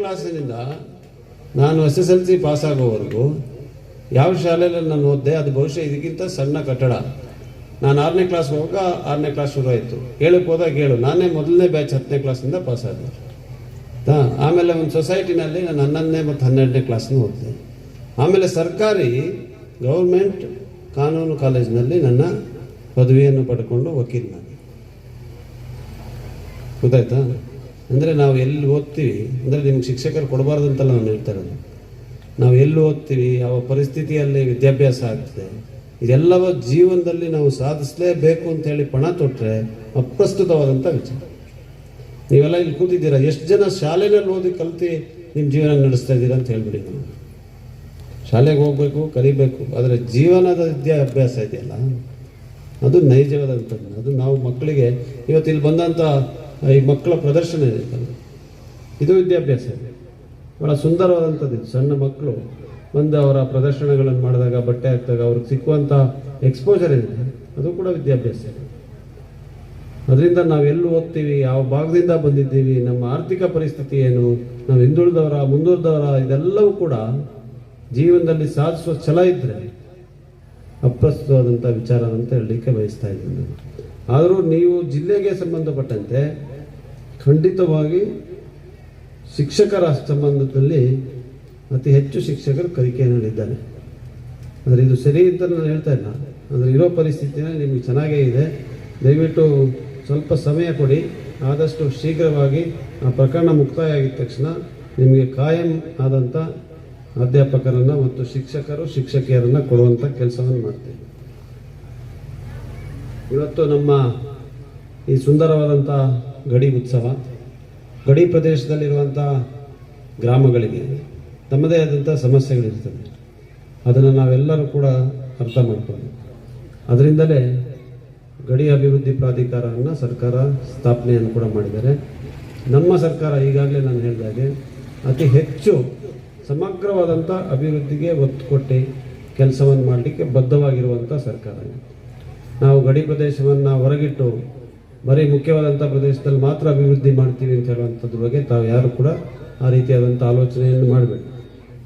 ಕ್ಲಾಸಿನಿಂದ ನಾನು S S L C pass ಆಗೋವರೆಗೂ ಯಾವ ಶಾಲೆಯಲ್ಲಿ ನಾನು ಓದಿದೆ, ಅದು ಬಹುಶಃ ಇದಕ್ಕಿಂತ ಸಣ್ಣ ಕಟ್ಟಡ. ನಾನು ಆರನೇ ಕ್ಲಾಸ್ ಹೋಗುವಾಗ ಆರನೇ ಕ್ಲಾಸ್ ಶುರು ಆಯಿತು ಏಳಕ್ಕೆ ಹೋದಾಗ ಏಳು. ನಾನೇ ಮೊದಲನೇ ಬ್ಯಾಚ್ ಹತ್ತನೇ ಕ್ಲಾಸಿಂದ ಪಾಸ್ ಆದೆ ಹಾ, ಆಮೇಲೆ ಒಂದು ಸೊಸೈಟಿನಲ್ಲಿ ನಾನು ಹನ್ನೊಂದನೇ ಮತ್ತು ಹನ್ನೆರಡನೇ ಕ್ಲಾಸ್ನ ಓದಿದೆ. ಆಮೇಲೆ ಸರ್ಕಾರಿ ಗೌರ್ಮೆಂಟ್ ಕಾನೂನು ಕಾಲೇಜಿನಲ್ಲಿ ನನ್ನ ಪದವಿಯನ್ನು ಪಡ್ಕೊಂಡು ವಕೀಲ್ ಗೊತ್ತಾಯ್ತಾ ಅಂದರೆ ನಾವು ಎಲ್ಲಿ ಓದ್ತೀವಿ? ಅಂದರೆ ನಿಮ್ಗೆ ಶಿಕ್ಷಕರು ಕೊಡಬಾರ್ದು ಅಂತಲ್ಲ ನಾನು ಹೇಳ್ತಾ ಇರೋದು. ನಾವು ಎಲ್ಲಿ ಓದ್ತೀವಿ? ಯಾವ ಪರಿಸ್ಥಿತಿಯಲ್ಲಿ ವಿದ್ಯಾಭ್ಯಾಸ ಆಗ್ತದೆ? ಇದೆಲ್ಲವ ಜೀವನದಲ್ಲಿ ನಾವು ಸಾಧಿಸಲೇಬೇಕು ಅಂತ ಹೇಳಿ ಪಣ ತೊಟ್ಟರೆ ಅಪ್ರಸ್ತುತವಾದಂಥ ವಿಚಾರ. ನೀವೆಲ್ಲ ಇಲ್ಲಿ ಕೂತಿದ್ದೀರಾ? ಎಷ್ಟು ಜನ ಶಾಲೆನಲ್ಲಿ ಓದಿ ಕಲ್ತು ನಿಮ್ಮ ಜೀವನ ನಡೆಸ್ತಾ ಇದ್ದೀರಾ ಅಂತ ಹೇಳ್ಬಿಡಿ ನಾವು. ಶಾಲೆಗೆ ಹೋಗ್ಬೇಕು, ಕಲಿಬೇಕು, ಆದರೆ ಜೀವನದ ವಿದ್ಯಾಭ್ಯಾಸ ಇದೆಯಲ್ಲ? ಅದು ನೈಜವಾದಂಥದ್ದು ಅದು ನಾವು ಮಕ್ಕಳಿಗೆ ಇವತ್ತು ಇಲ್ಲಿ ಬಂದಂಥ ಈ ಮಕ್ಕಳ ಪ್ರದರ್ಶನ ಇದೆ. ಇದು ವಿದ್ಯಾಭ್ಯಾಸ. ಇದೆ ಬಹಳ ಸುಂದರವಾದಂಥದ್ದು. ಸಣ್ಣ ಮಕ್ಕಳು ಒಂದು ಅವರ ಪ್ರದರ್ಶನಗಳನ್ನು ಮಾಡಿದಾಗ, ಬಟ್ಟೆ ಹಾಕಿದಾಗ ಅವ್ರಿಗೆ ಸಿಕ್ಕುವಂಥ ಎಕ್ಸ್ಪೋಜರ್ ಇದೆ. ಅದು ಕೂಡ ವಿದ್ಯಾಭ್ಯಾಸ. ಇದೆ ಅದರಿಂದ ನಾವು ಎಲ್ಲಿ ಓದ್ತೀವಿ, ಯಾವ ಭಾಗದಿಂದ ಬಂದಿದ್ದೀವಿ, ನಮ್ಮ ಆರ್ಥಿಕ ಪರಿಸ್ಥಿತಿ ಏನು, ನಾವು ಹಿಂದುಳಿದವರ, ಮುಂದುವರೆದವರ, ಇದೆಲ್ಲವೂ ಕೂಡ ಜೀವನದಲ್ಲಿ ಸಾಧಿಸುವ ಛಲ ಇದ್ದರೆ ಅಪ್ರಸ್ತುತವಾದಂಥ ವಿಚಾರ ಅಂತ ಹೇಳಲಿಕ್ಕೆ ಬಯಸ್ತಾ ಇದ್ದೀನಿ ಆದರೂ ನೀವು ಜಿಲ್ಲೆಗೆ ಸಂಬಂಧಪಟ್ಟಂತೆ ಖಂಡಿತವಾಗಿ ಶಿಕ್ಷಕರ ಸಂಬಂಧದಲ್ಲಿ ಅತಿ ಹೆಚ್ಚು ಶಿಕ್ಷಕರು ಕಲಿಕೆಯಲ್ಲಿದ್ದಾರೆ ಆದರೆ ಇದು ಸರಿ ಅಂತ ನಾನು ಹೇಳ್ತಾ ಇಲ್ಲ. ಅಂದರೆ ಇರೋ ಪರಿಸ್ಥಿತಿನ ನಿಮಗೆ ಚೆನ್ನಾಗೇ ಇದೆ. ದಯವಿಟ್ಟು ಸ್ವಲ್ಪ ಸಮಯ ಕೊಡಿ. ಆದಷ್ಟು ಶೀಘ್ರವಾಗಿ ಆ ಪ್ರಕರಣ ಮುಕ್ತಾಯ ಆಗಿದ ತಕ್ಷಣ ನಿಮಗೆ ಕಾಯಂ ಆದಂಥ ಅಧ್ಯಾಪಕರನ್ನು ಮತ್ತು ಶಿಕ್ಷಕರು, ಶಿಕ್ಷಕಿಯರನ್ನು ಕೊಡುವಂಥ ಕೆಲಸವನ್ನು ಮಾಡ್ತೀವಿ. ಇವತ್ತು ನಮ್ಮ ಈ ಸುಂದರವಾದಂಥ ಗಡಿ ಉತ್ಸವ. ಗಡಿ ಪ್ರದೇಶದಲ್ಲಿರುವಂಥ ಗ್ರಾಮಗಳಿಗೆ ತಮ್ಮದೇ ಆದಂಥ ಸಮಸ್ಯೆಗಳಿರ್ತದೆ. ಅದನ್ನು ನಾವೆಲ್ಲರೂ ಕೂಡ ಅರ್ಥ ಮಾಡ್ಕೊಂಡು ಅದರಿಂದಲೇ ಗಡಿ ಅಭಿವೃದ್ಧಿ ಪ್ರಾಧಿಕಾರವನ್ನು ಸರ್ಕಾರ ಸ್ಥಾಪನೆಯನ್ನು ಕೂಡ ಮಾಡಿದ್ದಾರೆ. ನಮ್ಮ ಸರ್ಕಾರ ಈಗಾಗಲೇ ನಾನು ಹೇಳಿದಾಗೆ ಅತಿ ಹೆಚ್ಚು ಸಮಗ್ರವಾದಂಥ ಅಭಿವೃದ್ಧಿಗೆ ಒತ್ತು ಕೊಟ್ಟು ಕೆಲಸವನ್ನು ಮಾಡಲಿಕ್ಕೆ ಬದ್ಧವಾಗಿರುವಂಥ ಸರ್ಕಾರ ನಾವು ಗಡಿ ಪ್ರದೇಶವನ್ನು ಹೊರಗಿಟ್ಟು ಬರೀ ಮುಖ್ಯವಾದಂಥ ಪ್ರದೇಶದಲ್ಲಿ ಮಾತ್ರ ಅಭಿವೃದ್ಧಿ ಮಾಡ್ತೀವಿ ಅಂತ ಹೇಳುವಂಥದ್ರ ಬಗ್ಗೆ ತಾವು ಯಾರು ಕೂಡ ಆ ರೀತಿಯಾದಂಥ ಆಲೋಚನೆಯನ್ನು ಮಾಡಬೇಕು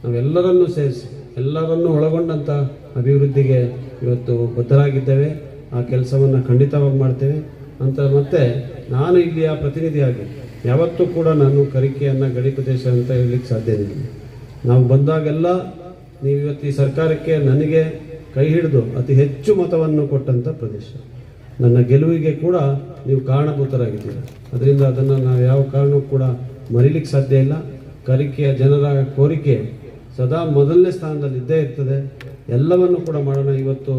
ನಾವೆಲ್ಲರನ್ನೂ ಸೇರಿಸಿ, ಎಲ್ಲರನ್ನೂ ಒಳಗೊಂಡಂಥ ಅಭಿವೃದ್ಧಿಗೆ ಇವತ್ತು ಬದ್ಧರಾಗಿದ್ದೇವೆ. ಆ ಕೆಲಸವನ್ನು ಖಂಡಿತವಾಗಿ ಮಾಡ್ತೇವೆ. ಅಂತ ಮತ್ತೆ ನಾನು ಇಲ್ಲಿಯ ಪ್ರತಿನಿಧಿಯಾಗಿ ಯಾವತ್ತೂ ಕೂಡ ನಾನು ಕರಿಕೆಯನ್ನು ಗಡಿ ಪ್ರದೇಶ ಅಂತ ಹೇಳಲಿಕ್ಕೆ ಇಲ್ಲ. ನಾವು ಬಂದಾಗೆಲ್ಲ ನೀವು ಇವತ್ತು ಈ ಸರ್ಕಾರಕ್ಕೆ ನನಗೆ ಕೈ ಹಿಡಿದು ಅತಿ ಹೆಚ್ಚು ಮತವನ್ನು ಕೊಟ್ಟಂಥ ಪ್ರದೇಶ. ನನ್ನ ಗೆಲುವಿಗೆ ಕೂಡ ನೀವು ಕಾರಣಭೂತರಾಗಿದ್ದೀರಿ. ಅದರಿಂದ ಅದನ್ನು ನಾವು ಯಾವ ಕಾರಣಕ್ಕೂ ಕೂಡ ಮರೀಲಿಕ್ಕೆ ಸಾಧ್ಯ ಇಲ್ಲ. ಕರಿಕೆಯ ಜನರ ಕೋರಿಕೆ ಸದಾ ಮೊದಲನೇ ಸ್ಥಾನದಲ್ಲಿ ಇದ್ದೇ ಇರ್ತದೆ. ಎಲ್ಲವನ್ನು ಕೂಡ ಮಾಡೋಣ. ಇವತ್ತು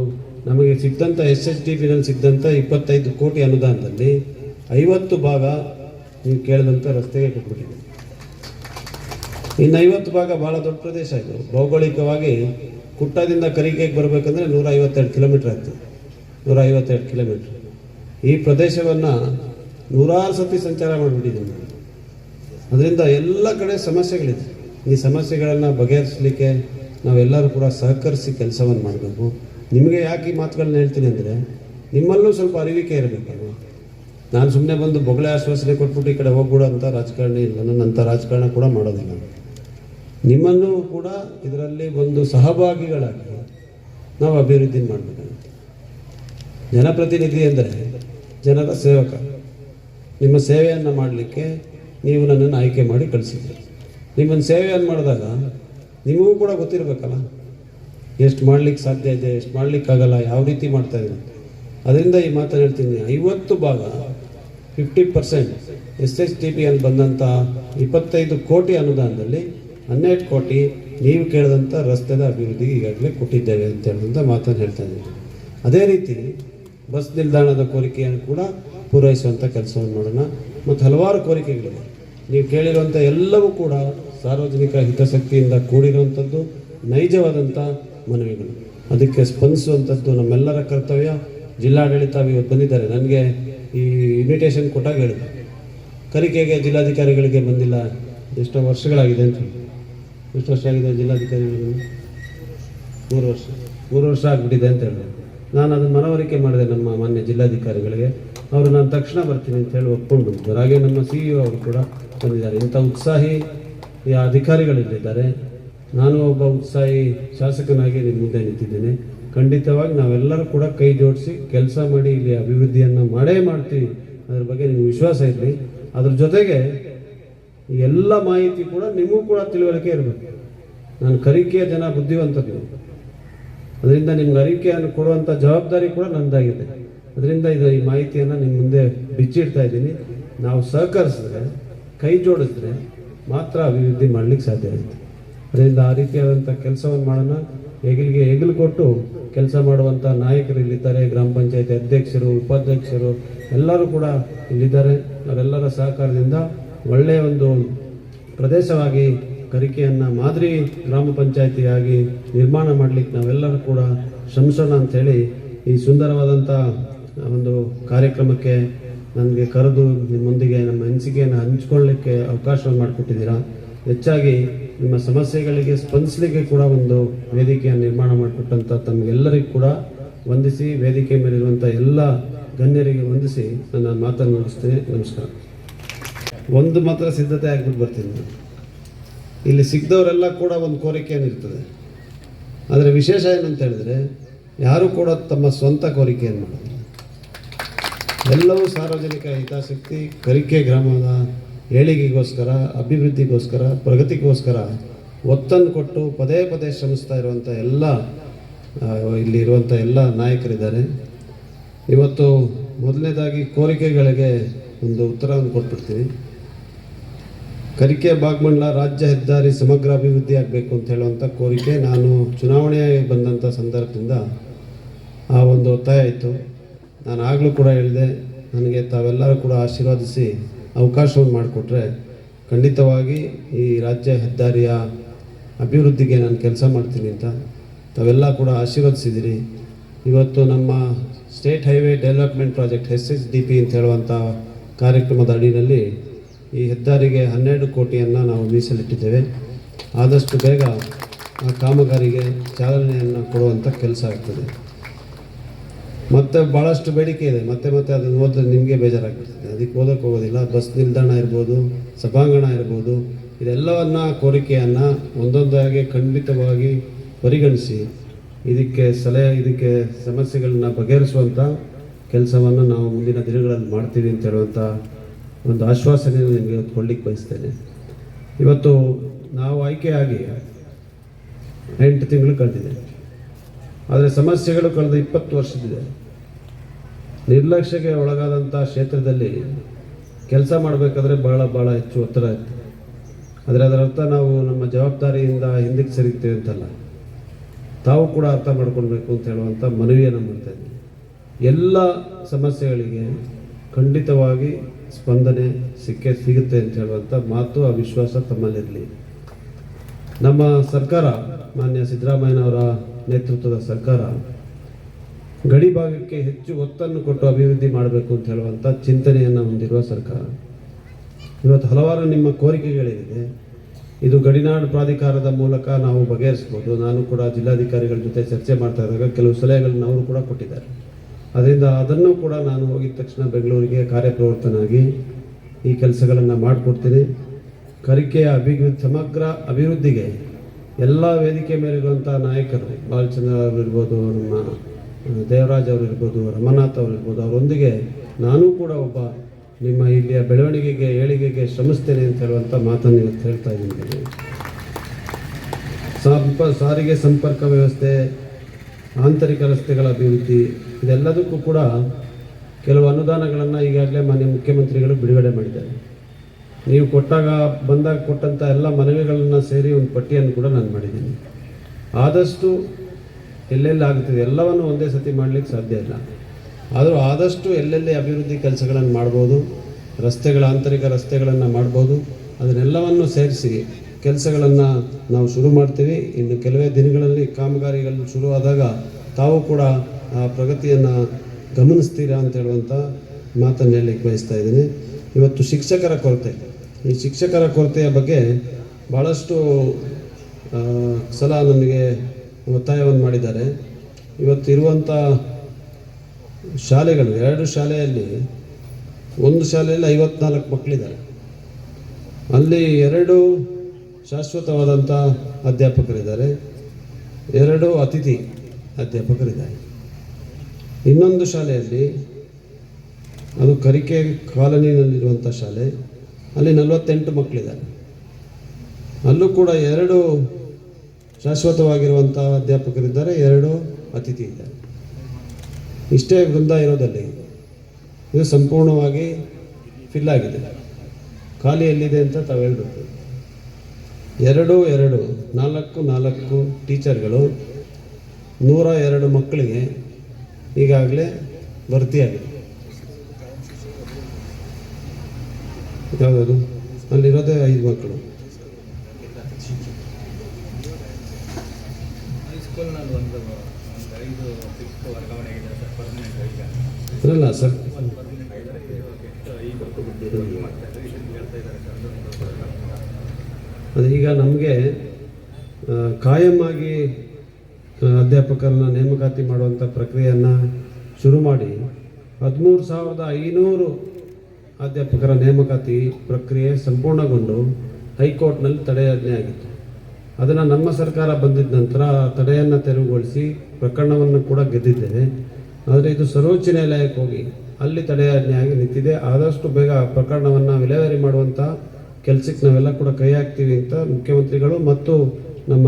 ನಮಗೆ ಸಿಕ್ಕಂಥ ಎಸ್ ಎಚ್ ಟಿ ಬಿನಲ್ಲಿ ಸಿಕ್ಕಂಥ ಇಪ್ಪತ್ತೈದು ಕೋಟಿ ಅನುದಾನದಲ್ಲಿ ಐವತ್ತು ಭಾಗ ನೀವು ಕೇಳಿದಂಥ ರಸ್ತೆಗೆ ಕೊಟ್ಬಿಟ್ಟಿದೆ ಇನ್ನು ಐವತ್ತು ಭಾಗ ಭಾಳ ದೊಡ್ಡ ಪ್ರದೇಶ ಇದು. ಭೌಗೋಳಿಕವಾಗಿ ಕುಟ್ಟದಿಂದ ಕರಿಕೆಗೆ ಬರಬೇಕಂದ್ರೆ ನೂರ ಐವತ್ತೆರಡು ಕಿಲೋಮೀಟರ್ ಆಗ್ತದೆ ನೂರ ಐವತ್ತೆರಡು ಕಿಲೋಮೀಟ್ರ್. ಈ ಪ್ರದೇಶವನ್ನು ನೂರಾರು ಸತಿ ಸಂಚಾರ ಮಾಡಿಬಿಟ್ಟಿದ್ದೀನಿ ನಾನು. ಅದರಿಂದ ಎಲ್ಲ ಕಡೆ ಸಮಸ್ಯೆಗಳಿದೆ. ಈ ಸಮಸ್ಯೆಗಳನ್ನು ಬಗೆಹರಿಸಲಿಕ್ಕೆ ನಾವೆಲ್ಲರೂ ಕೂಡ ಸಹಕರಿಸಿ ಕೆಲಸವನ್ನು ಮಾಡಬೇಕು. ನಿಮಗೆ ಯಾಕೆ ಈ ಮಾತುಗಳನ್ನ ಹೇಳ್ತೀನಿ ಅಂದರೆ, ನಿಮ್ಮಲ್ಲೂ ಸ್ವಲ್ಪ ಅರಿವಿಕೆ ಇರಬೇಕಲ್ವ? ನಾನು ಸುಮ್ಮನೆ ಬಂದು ಬೊಗಳೆ ಆಶ್ವಾಸನೆ ಕೊಟ್ಬಿಟ್ಟು ಈ ಕಡೆ ಹೋಗ್ಬಿಡು ಅಂತ ರಾಜಕಾರಣಿ ಇಲ್ಲ. ನನ್ನಂಥ ರಾಜಕಾರಣ ಕೂಡ ಮಾಡೋದಿಲ್ಲ. ನಿಮ್ಮನ್ನು ಕೂಡ ಇದರಲ್ಲಿ ಒಂದು ಸಹಭಾಗಿಗಳಾಗಿ ನಾವು ಅಭಿವೃದ್ಧಿ ಮಾಡಬೇಕಾಗುತ್ತೆ. ಜನಪ್ರತಿನಿಧಿ ಎಂದರೆ ಜನರ ಸೇವಕ. ನಿಮ್ಮ ಸೇವೆಯನ್ನು ಮಾಡಲಿಕ್ಕೆ ನೀವು ನನ್ನನ್ನು ಆಯ್ಕೆ ಮಾಡಿ ಕಳಿಸಿದ್ದೀರಿ ನಿಮ್ಮನ್ನು ಸೇವೆಯನ್ನು ಮಾಡಿದಾಗ ನಿಮಗೂ ಕೂಡ ಗೊತ್ತಿರಬೇಕಲ್ಲ? ಎಷ್ಟು ಮಾಡಲಿಕ್ಕೆ ಸಾಧ್ಯ ಇದೆ, ಎಷ್ಟು ಮಾಡಲಿಕ್ಕಾಗಲ್ಲ ಯಾವ ರೀತಿ ಮಾಡ್ತಾ ಇದ್ದೀನಿ ಅದರಿಂದ ಈ ಮಾತನ್ನು ಹೇಳ್ತೀನಿ. ಐವತ್ತು ಭಾಗ fifty percent S S T P ಅಲ್ಲಿ ಬಂದಂಥ ಇಪ್ಪತ್ತೈದು ಕೋಟಿ ಅನುದಾನದಲ್ಲಿ ಹನ್ನೆರಡು ಕೋಟಿ ನೀವು ಕೇಳಿದಂಥ ರಸ್ತೆದ ಅಭಿವೃದ್ಧಿಗೆ ಈಗಾಗಲೇ ಕೊಟ್ಟಿದ್ದೇವೆ ಅಂತ ಹೇಳಿದಂಥ ಮಾತನ್ನು ಹೇಳ್ತಾ ಇದ್ದೀನಿ. ಅದೇ ರೀತಿ ಬಸ್ ನಿಲ್ದಾಣದ ಕೋರಿಕೆಯನ್ನು ಕೂಡ ಪೂರೈಸುವಂಥ ಕೆಲಸವನ್ನು ನೋಡೋಣ. ಮತ್ತು ಹಲವಾರು ಕೋರಿಕೆಗಳಿವೆ. ನೀವು ಕೇಳಿರುವಂಥ ಎಲ್ಲವೂ ಕೂಡ ಸಾರ್ವಜನಿಕ ಹಿತಾಸಕ್ತಿಯಿಂದ ಕೂಡಿರುವಂಥದ್ದು ನೈಜವಾದಂಥ ಮನವಿಗಳು. ಅದಕ್ಕೆ ಸ್ಪಂದಿಸುವಂಥದ್ದು ನಮ್ಮೆಲ್ಲರ ಕರ್ತವ್ಯ. ಜಿಲ್ಲಾಡಳಿತ ಇವತ್ತು ಬಂದಿದ್ದಾರೆ. ನನಗೆ ಈ ಇನ್ವಿಟೇಷನ್ ಕೊಟ್ಟಾಗ ಹೇಳಿದೆ ಕರಿಕೆಗೆ ಜಿಲ್ಲಾಧಿಕಾರಿಗಳಿಗೆ ಬಂದಿಲ್ಲ. ಎಷ್ಟೋ ವರ್ಷಗಳಾಗಿದೆ ಅಂತ. ಎಷ್ಟು ವರ್ಷ ಆಗಿದೆ ಜಿಲ್ಲಾಧಿಕಾರಿಗಳಿಗೆ? ಮೂರು ವರ್ಷ. ಮೂರು ವರ್ಷ ಆಗಿಬಿಟ್ಟಿದೆ ಅಂತ ಹೇಳಿದೆ ನಾನು ಅದನ್ನು ಮನವರಿಕೆ ಮಾಡಿದೆ ನಮ್ಮ ಮಾನ್ಯ ಜಿಲ್ಲಾಧಿಕಾರಿಗಳಿಗೆ. ಅವರು ನಾನು ತಕ್ಷಣ ಬರ್ತೀನಿ ಅಂತ ಹೇಳಿ ಒಪ್ಕೊಂಡು ಬಂದಿದ್ದಾರೆ ಹಾಗೆ ನಮ್ಮ ಸಿ ಇ ಅವರು ಕೂಡ ಬಂದಿದ್ದಾರೆ. ಇಂಥ ಉತ್ಸಾಹಿ ಅಧಿಕಾರಿಗಳಿದ್ದಾರೆ ನಾನು ಒಬ್ಬ ಉತ್ಸಾಹಿ ಶಾಸಕನಾಗಿ ನಿಮ್ಮ ಮುಂದೆ ನಿಂತಿದ್ದೇನೆ. ಖಂಡಿತವಾಗಿ ನಾವೆಲ್ಲರೂ ಕೂಡ ಕೈ ಜೋಡಿಸಿ ಕೆಲಸ ಮಾಡಿ ಇಲ್ಲಿ ಅಭಿವೃದ್ಧಿಯನ್ನು ಮಾಡೇ ಮಾಡ್ತೀವಿ. ಅದ್ರ ಬಗ್ಗೆ ನಿಮ್ಗೆ ವಿಶ್ವಾಸ ಇರಲಿ. ಅದ್ರ ಜೊತೆಗೆ ಎಲ್ಲ ಮಾಹಿತಿ ಕೂಡ ನಿಮಗೂ ಕೂಡ ತಿಳುವಳಿಕೆ ಇರಬೇಕು. ನಾನು ಕರಿಕೆಯ ಜನ ಬುದ್ಧಿವಂತರು. ಅದರಿಂದ ನಿಮ್ಗೆ ಅರಿಕೆಯನ್ನು ಕೊಡುವಂಥ ಜವಾಬ್ದಾರಿ ಕೂಡ ನನ್ನದಾಗಿದೆ ಅದರಿಂದ ಇದು ಈ ಮಾಹಿತಿಯನ್ನು ನಿಮ್ಮ ಮುಂದೆ ಬಿಚ್ಚಿಡ್ತಾ ಇದ್ದೀನಿ. ನಾವು ಸಹಕರಿಸಿದ್ರೆ, ಕೈ ಜೋಡಿಸಿದ್ರೆ ಮಾತ್ರ ಅಭಿವೃದ್ಧಿ ಮಾಡಲಿಕ್ಕೆ ಸಾಧ್ಯ ಆಗುತ್ತೆ. ಅದರಿಂದ ಆ ರೀತಿಯಾದಂಥ ಕೆಲಸವನ್ನು ಮಾಡೋಣ. ಹೆಗಲಿಗೆ ಹೆಗಲು ಕೊಟ್ಟು ಕೆಲಸ ಮಾಡುವಂಥ ನಾಯಕರು ಇಲ್ಲಿದ್ದಾರೆ. ಗ್ರಾಮ ಪಂಚಾಯತಿ ಅಧ್ಯಕ್ಷರು, ಉಪಾಧ್ಯಕ್ಷರು ಎಲ್ಲರೂ ಕೂಡ ಇಲ್ಲಿದ್ದಾರೆ. ಅವರೆಲ್ಲರ ಸಹಕಾರದಿಂದ ಒಳ್ಳೆಯ ಒಂದು ಪ್ರದೇಶವಾಗಿ ಕರಿಕೆಯನ್ನು ಮಾದರಿ ಗ್ರಾಮ ಪಂಚಾಯಿತಿಯಾಗಿ ನಿರ್ಮಾಣ ಮಾಡಲಿಕ್ಕೆ ನಾವೆಲ್ಲರೂ ಕೂಡ ಶ್ರಮಿಸೋಣ ಅಂಥೇಳಿ ಈ ಸುಂದರವಾದಂಥ ಒಂದು ಕಾರ್ಯಕ್ರಮಕ್ಕೆ ನನಗೆ ಕರೆದು ನಿಮ್ಮೊಂದಿಗೆ ನಮ್ಮ ಅನಿಸಿಕೆಯನ್ನು ಹಂಚಿಕೊಳ್ಳಲಿಕ್ಕೆ ಅವಕಾಶ ಮಾಡಿಕೊಟ್ಟಿದ್ದೀರಾ. ಹೆಚ್ಚಾಗಿ ನಿಮ್ಮ ಸಮಸ್ಯೆಗಳಿಗೆ ಸ್ಪಂದಿಸಲಿಕ್ಕೆ ಕೂಡ ಒಂದು ವೇದಿಕೆಯನ್ನು ನಿರ್ಮಾಣ ಮಾಡಿಕೊಟ್ಟಂಥ ತಮಗೆಲ್ಲರಿಗೂ ಕೂಡ ವಂದಿಸಿ ವೇದಿಕೆ ಮೇಲಿರುವಂಥ ಎಲ್ಲ ಗಣ್ಯರಿಗೆ ವಂದಿಸಿ ನನ್ನ ಮಾತನ್ನು ಮುಗಿಸ್ತೇನೆ. ನಮಸ್ಕಾರ. ಒಂದು ಮಾತ್ರ ಸಿದ್ಧತೆ ಆಗಿಬಿಟ್ಟು ಬರ್ತೀನಿ. ಇಲ್ಲಿ ಸಿಗ್ದವರೆಲ್ಲ ಕೂಡ ಒಂದು ಕೋರಿಕೆ ಏನಿರ್ತದೆ? ಆದರೆ ವಿಶೇಷ ಏನಂತ ಹೇಳಿದ್ರೆ, ಯಾರು ಕೂಡ ತಮ್ಮ ಸ್ವಂತ ಕೋರಿಕೆಯನ್ನು ಮಾಡೋದಿಲ್ಲ. ಎಲ್ಲವೂ ಸಾರ್ವಜನಿಕ ಹಿತಾಸಕ್ತಿ, ಕರಿಕೆ ಗ್ರಾಮದ ಏಳಿಗೆಗೋಸ್ಕರ, ಅಭಿವೃದ್ಧಿಗೋಸ್ಕರ, ಪ್ರಗತಿಗೋಸ್ಕರ ಒತ್ತನ್ನು ಕೊಟ್ಟು ಪದೇ ಪದೇ ಶ್ರಮಿಸ್ತಾ ಇರುವಂಥ ಎಲ್ಲ ಇಲ್ಲಿ ಇರುವಂಥ ಎಲ್ಲ ನಾಯಕರಿದ್ದಾರೆ. ಇವತ್ತು ಮೊದಲನೇದಾಗಿ ಕೋರಿಕೆಗಳಿಗೆ ಒಂದು ಉತ್ತರವನ್ನು ಕೊಟ್ಬಿಡ್ತೀನಿ. ಕರಿಕೆ ಭಾಗಮಂಡಲ ರಾಜ್ಯ ಹೆದ್ದಾರಿ ಸಮಗ್ರ ಅಭಿವೃದ್ಧಿ ಆಗಬೇಕು ಅಂತ ಹೇಳುವಂಥ ಕೋರಿಕೆ ನಾನು ಚುನಾವಣೆ ಬಂದಂಥ ಸಂದರ್ಭದಿಂದ ಆ ಒಂದು ಒತ್ತಾಯ ಇತ್ತು ನಾನು ಆಗಲೂ ಕೂಡ ಹೇಳಿದೆ, ನನಗೆ ತಾವೆಲ್ಲರೂ ಕೂಡ ಆಶೀರ್ವಾದಿಸಿ ಅವಕಾಶವನ್ನು ಮಾಡಿಕೊಟ್ರೆ ಖಂಡಿತವಾಗಿ ಈ ರಾಜ್ಯ ಹೆದ್ದಾರಿಯ ಅಭಿವೃದ್ಧಿಗೆ ನಾನು ಕೆಲಸ ಮಾಡ್ತೀನಿ ಅಂತ ತಾವೆಲ್ಲ ಕೂಡ ಆಶೀರ್ವದಿಸಿದ್ದೀರಿ ಇವತ್ತು ನಮ್ಮ state highway development project S S D P ಅಂತ ಹೇಳುವಂಥ ಕಾರ್ಯಕ್ರಮದ ಅಡಿಯಲ್ಲಿ ಈ ಹೆದ್ದಾರಿಗೆ ಹನ್ನೆರಡು ಕೋಟಿಯನ್ನು ನಾವು ಮೀಸಲಿಟ್ಟಿದ್ದೇವೆ. ಆದಷ್ಟು ಬೇಗ ಆ ಕಾಮಗಾರಿಗೆ ಚಾಲನೆಯನ್ನು ಕೊಡುವಂಥ ಕೆಲಸ ಆಗ್ತದೆ. ಮತ್ತೆ ಭಾಳಷ್ಟು ಬೇಡಿಕೆ ಇದೆ. ಮತ್ತೆ ಮತ್ತೆ ಅದನ್ನು ಓದಿದ್ರೆ ನಿಮಗೆ ಬೇಜಾರಾಗ್ತದೆ. ಅದಕ್ಕೆ ಓದೋಕ್ಕೆ ಹೋಗೋದಿಲ್ಲ. ಬಸ್ ನಿಲ್ದಾಣ ಇರ್ಬೋದು, ಸಭಾಂಗಣ ಇರ್ಬೋದು, ಇದೆಲ್ಲವನ್ನ ಕೋರಿಕೆಯನ್ನು ಒಂದೊಂದಾಗಿ ಖಂಡಿತವಾಗಿ ಪರಿಗಣಿಸಿ ಇದಕ್ಕೆ ಸಲಹೆ, ಇದಕ್ಕೆ ಸಮಸ್ಯೆಗಳನ್ನ ಬಗೆಹರಿಸುವಂಥ ಕೆಲಸವನ್ನು ನಾವು ಮುಂದಿನ ದಿನಗಳಲ್ಲಿ ಮಾಡ್ತೀವಿ ಅಂತ ಹೇಳುವಂಥ ಒಂದು ಆಶ್ವಾಸನೆ ನಿಮಗೆ ಕೊಡ್ಲಿಕ್ಕೆ ಬಯಸ್ತೇನೆ. ಇವತ್ತು ನಾವು ಆಯ್ಕೆಯಾಗಿ ಎಂಟು ತಿಂಗಳು ಕಳೆದಿದೆ. ಆದರೆ ಸಮಸ್ಯೆಗಳು ಕಳೆದ ಇಪ್ಪತ್ತು ವರ್ಷದಿದೆ ನಿರ್ಲಕ್ಷ್ಯಕ್ಕೆ ಒಳಗಾದಂಥ ಕ್ಷೇತ್ರದಲ್ಲಿ ಕೆಲಸ ಮಾಡಬೇಕಾದ್ರೆ ಭಾಳ ಭಾಳ ಹೆಚ್ಚು ಒತ್ತಡ ಇತ್ತು. ಆದರೆ ಅದರ ಅರ್ಥ ನಾವು ನಮ್ಮ ಜವಾಬ್ದಾರಿಯಿಂದ ಹಿಂದಕ್ಕೆ ಸರಿಯುತ್ತೇವೆ ಅಂತಲ್ಲ. ತಾವು ಕೂಡ ಅರ್ಥ ಮಾಡ್ಕೊಳ್ಬೇಕು ಅಂತ ಹೇಳುವಂಥ ಮನವಿಯನ್ನು ಮಾಡ್ತಾ ಇದ್ದೀನಿ. ಎಲ್ಲ ಸಮಸ್ಯೆಗಳಿಗೆ ಖಂಡಿತವಾಗಿ ಸ್ಪಂದನೆ ಸಿಕ್ಕೇ ಸಿಗುತ್ತೆ ಅಂತ ಹೇಳುವಂಥ ಮಾತು, ಆ ವಿಶ್ವಾಸ ತಮ್ಮಲ್ಲಿರಲಿ. ನಮ್ಮ ಸರ್ಕಾರ, ಮಾನ್ಯ ಸಿದ್ದರಾಮಯ್ಯನವರ ನೇತೃತ್ವದ ಸರ್ಕಾರ, ಗಡಿ ಭಾಗಕ್ಕೆ ಹೆಚ್ಚು ಒತ್ತನ್ನು ಕೊಟ್ಟು ಅಭಿವೃದ್ಧಿ ಮಾಡಬೇಕು ಅಂತ ಹೇಳುವಂಥ ಚಿಂತನೆಯನ್ನು ಹೊಂದಿರುವ ಸರ್ಕಾರ. ಇವತ್ತು ಹಲವಾರು ನಿಮ್ಮ ಕೋರಿಕೆಗಳಿದೆ. ಇದು ಗಡಿನಾಡು ಪ್ರಾಧಿಕಾರದ ಮೂಲಕ ನಾವು ಬಗೆಹರಿಸ್ಬೋದು ನಾನು ಕೂಡ ಜಿಲ್ಲಾಧಿಕಾರಿಗಳ ಜೊತೆ ಚರ್ಚೆ ಮಾಡ್ತಾ ಇದ್ದಾಗ ಕೆಲವು ಸಲಹೆಗಳನ್ನ ಅವರು ಕೂಡ ಕೊಟ್ಟಿದ್ದಾರೆ. ಅದರಿಂದ ಅದನ್ನು ಕೂಡ ನಾನು ಹೋಗಿದ ತಕ್ಷಣ ಬೆಂಗಳೂರಿಗೆ ಕಾರ್ಯಪ್ರವರ್ತನಾಗಿ ಈ ಕೆಲಸಗಳನ್ನು ಮಾಡಿಕೊಡ್ತೀನಿ. ಕರಿಕೆಯ ಅಭಿವೃದ್ಧಿ ಸಮಗ್ರ ಅಭಿವೃದ್ಧಿಗೆ ಎಲ್ಲ ವೇದಿಕೆ ಮೇಲಿರುವಂಥ ನಾಯಕರು, ಬಾಲಚಂದ್ರ ಅವರು ಇರ್ಬೋದು, ನಮ್ಮ ದೇವರಾಜ್ ಅವರು ಇರ್ಬೋದು, ರಮನಾಥ್ ಅವರು ಇರ್ಬೋದು, ಅವರೊಂದಿಗೆ ನಾನು ಕೂಡ ಒಬ್ಬ ನಿಮ್ಮ ಇಲ್ಲಿಯ ಬೆಳವಣಿಗೆಗೆ, ಏಳಿಗೆಗೆ ಶ್ರಮಿಸ್ತೇನೆ ಅಂತ ಹೇಳುವಂಥ ಮಾತನ್ನು ಇವತ್ತು ಹೇಳ್ತಾ ಇದ್ದೀನಿ. ಸಂಪ, ಸಾರಿಗೆ ಸಂಪರ್ಕ ವ್ಯವಸ್ಥೆ, ಆಂತರಿಕ ರಸ್ತೆಗಳ ಅಭಿವೃದ್ಧಿ ಇದೆಲ್ಲದಕ್ಕೂ ಕೂಡ ಕೆಲವು ಅನುದಾನಗಳನ್ನು ಈಗಾಗಲೇ ಮಾನ್ಯ ಮುಖ್ಯಮಂತ್ರಿಗಳು ಬಿಡುಗಡೆ ಮಾಡಿದ್ದಾರೆ. ನೀವು ಕೊಟ್ಟಾಗ ಬಂದಾಗ ಕೊಟ್ಟಂಥ ಎಲ್ಲ ಮನವಿಗಳನ್ನು ಸೇರಿ ಒಂದು ಪಟ್ಟಿಯನ್ನು ಕೂಡ ನಾನು ಮಾಡಿದ್ದೀನಿ. ಆದಷ್ಟು ಎಲ್ಲೆಲ್ಲಿ ಆಗ್ತಿದೆ ಎಲ್ಲವನ್ನು ಒಂದೇ ಸತಿ ಮಾಡಲಿಕ್ಕೆ ಸಾಧ್ಯ ಇಲ್ಲ. ಆದರೂ ಆದಷ್ಟು ಎಲ್ಲೆಲ್ಲಿ ಅಭಿವೃದ್ಧಿ ಕೆಲಸಗಳನ್ನು ಮಾಡ್ಬೋದು, ರಸ್ತೆಗಳ ಆಂತರಿಕ ರಸ್ತೆಗಳನ್ನು ಮಾಡ್ಬೋದು, ಅದನ್ನೆಲ್ಲವನ್ನು ಸೇರಿಸಿ ಕೆಲಸಗಳನ್ನು ನಾವು ಶುರು ಮಾಡ್ತೀವಿ. ಇನ್ನು ಕೆಲವೇ ದಿನಗಳಲ್ಲಿ ಕಾಮಗಾರಿಗಳು ಶುರುವಾದಾಗ ತಾವು ಕೂಡ ಆ ಪ್ರಗತಿಯನ್ನು ಗಮನಿಸ್ತೀರಾ ಅಂತ ಹೇಳುವಂಥ ಮಾತನ್ನು ಹೇಳಲಿಕ್ಕೆ ಬಯಸ್ತಾ ಇದ್ದೀನಿ. ಇವತ್ತು ಶಿಕ್ಷಕರ ಕೊರತೆ. ಈ ಶಿಕ್ಷಕರ ಕೊರತೆಯ ಬಗ್ಗೆ ಭಾಳಷ್ಟು ಸಲ ನಮಗೆ ಒತ್ತಾಯವನ್ನು ಮಾಡಿದ್ದಾರೆ. ಇವತ್ತು ಇರುವಂಥ ಶಾಲೆಗಳು, ಎರಡು ಶಾಲೆಯಲ್ಲಿ, ಒಂದು ಶಾಲೆಯಲ್ಲಿ ಐವತ್ನಾಲ್ಕು ಮಕ್ಕಳಿದ್ದಾರೆ. ಅಲ್ಲಿ ಎರಡು ಶಾಶ್ವತವಾದಂಥ ಅಧ್ಯಾಪಕರಿದ್ದಾರೆ. ಎರಡು ಅತಿಥಿ ಅಧ್ಯಾಪಕರಿದ್ದಾರೆ. ಇನ್ನೊಂದು ಶಾಲೆಯಲ್ಲಿ, ಅದು ಕರಿಕೆ ಕಾಲೋನಿನಲ್ಲಿರುವಂಥ ಶಾಲೆ, ಅಲ್ಲಿ ನಲವತ್ತೆಂಟು ಮಕ್ಕಳಿದ್ದಾರೆ ಅಲ್ಲೂ ಕೂಡ ಎರಡು ಶಾಶ್ವತವಾಗಿರುವಂಥ ಅಧ್ಯಾಪಕರಿದ್ದಾರೆ, ಎರಡು ಅತಿಥಿ ಇದ್ದಾರೆ ಇಷ್ಟೇ ವೃಂದ ಇರೋದಲ್ಲಿ ಇದು ಸಂಪೂರ್ಣವಾಗಿ ಫಿಲ್ ಆಗಿದೆ. ಖಾಲಿ ಎಲ್ಲಿದೆ ಅಂತ ತಾವು ಹೇಳ್ಬೇಕು. ಎರಡು ಎರಡು, ನಾಲ್ಕು ನಾಲ್ಕು ಟೀಚರ್ಗಳು ನೂರ ಎರಡು ಮಕ್ಕಳಿಗೆ ಈಗಾಗಲೇ ಭರ್ತಿಯಾಗಿದೆ. ಯಾವುದದು? ಅಲ್ಲಿರೋದೇ ಐದು ಮಕ್ಕಳು. ಅಲ್ಲ ಸರ್. ಈಗ ನಮಗೆ ಕಾಯಂ ಆಗಿ ಅಧ್ಯಾಪಕರನ್ನ ನೇಮಕಾತಿ ಮಾಡುವಂಥ ಪ್ರಕ್ರಿಯೆಯನ್ನು ಶುರು ಮಾಡಿ ಹದಿಮೂರು ಸಾವಿರದ ಐನೂರು ಅಧ್ಯಾಪಕರ ನೇಮಕಾತಿ ಪ್ರಕ್ರಿಯೆ ಸಂಪೂರ್ಣಗೊಂಡು ಹೈಕೋರ್ಟ್ನಲ್ಲಿ ತಡೆಯಾಜ್ಞೆ ಆಗಿತ್ತು. ಅದನ್ನು ನಮ್ಮ ಸರ್ಕಾರ ಬಂದಿದ್ದ ನಂತರ ತಡೆಯನ್ನು ತೆರವುಗೊಳಿಸಿ ಪ್ರಕರಣವನ್ನು ಕೂಡ ಗೆದ್ದಿದ್ದೇವೆ ಆದರೆ ಇದು ಸರ್ವೋಚ್ಚ ನ್ಯಾಯಾಲಯಕ್ಕೆ ಹೋಗಿ ಅಲ್ಲಿ ತಡೆಯಾಜ್ಞೆ ಆಗಿ ನಿಂತಿದೆ. ಆದಷ್ಟು ಬೇಗ ಪ್ರಕರಣವನ್ನು ವಿಲೇವಾರಿ ಮಾಡುವಂಥ ಕೆಲಸಕ್ಕೆ ನಾವೆಲ್ಲ ಕೂಡ ಕೈ ಹಾಕ್ತೀವಿ ಅಂತ ಮುಖ್ಯಮಂತ್ರಿಗಳು ಮತ್ತು ನಮ್ಮ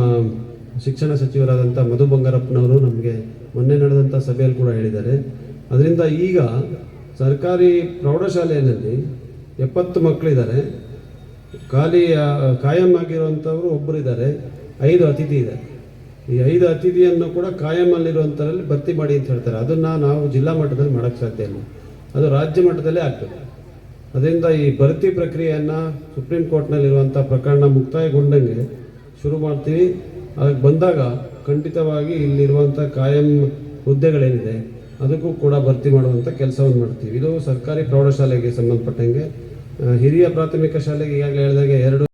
ಶಿಕ್ಷಣ ಸಚಿವರಾದಂಥ ಮಧು ಬಂಗಾರಪ್ಪನವರು ನಮಗೆ ಮೊನ್ನೆ ನಡೆದಂಥ ಸಭೆಯಲ್ಲಿ ಕೂಡ ಹೇಳಿದ್ದಾರೆ. ಅದರಿಂದ ಈಗ ಸರ್ಕಾರಿ ಪ್ರೌಢಶಾಲೆಯಲ್ಲಿ ಎಪ್ಪತ್ತು ಮಕ್ಕಳಿದ್ದಾರೆ. ಖಾಲಿ ಕಾಯಂ ಕಾಯಂ ಒಬ್ಬರು ಇದ್ದಾರೆ ಐದು ಅತಿಥಿ ಇದೆ. ಈ ಐದು ಅತಿಥಿಯನ್ನು ಕೂಡ ಕಾಯಮಲ್ಲಿರುವಂಥರಲ್ಲಿ ಭರ್ತಿ ಮಾಡಿ ಅಂತ ಹೇಳ್ತಾರೆ. ಅದನ್ನು ನಾವು ಜಿಲ್ಲಾ ಮಟ್ಟದಲ್ಲಿ ಮಾಡೋಕ್ಕೆ ಸಾಧ್ಯ ಇಲ್ಲ. ಅದು ರಾಜ್ಯ ಮಟ್ಟದಲ್ಲೇ ಆಗ್ತದೆ. ಅದರಿಂದ ಈ ಭರ್ತಿ ಪ್ರಕ್ರಿಯೆಯನ್ನು ಸುಪ್ರೀಂ ಕೋರ್ಟ್ನಲ್ಲಿರುವಂಥ ಪ್ರಕರಣ ಮುಕ್ತಾಯಗೊಂಡಂಗೆ ಶುರು ಮಾಡ್ತೀವಿ. ಅದಕ್ಕೆ ಬಂದಾಗ ಖಂಡಿತವಾಗಿ ಇಲ್ಲಿರುವಂಥ ಕಾಯಂ ಹುದ್ದೆಗಳೇನಿದೆ, ಅದಕ್ಕೂ ಕೂಡ ಭರ್ತಿ ಮಾಡುವಂಥ ಕೆಲಸವನ್ನು ಮಾಡ್ತೀವಿ. ಇದು ಸರ್ಕಾರಿ ಪ್ರೌಢಶಾಲೆಗೆ ಸಂಬಂಧಪಟ್ಟಂಗೆ. ಹಿರಿಯ ಪ್ರಾಥಮಿಕ ಶಾಲೆಗೆ ಈಗಾಗಲೇ ಹೇಳಿದಾಗೆ ಎರಡು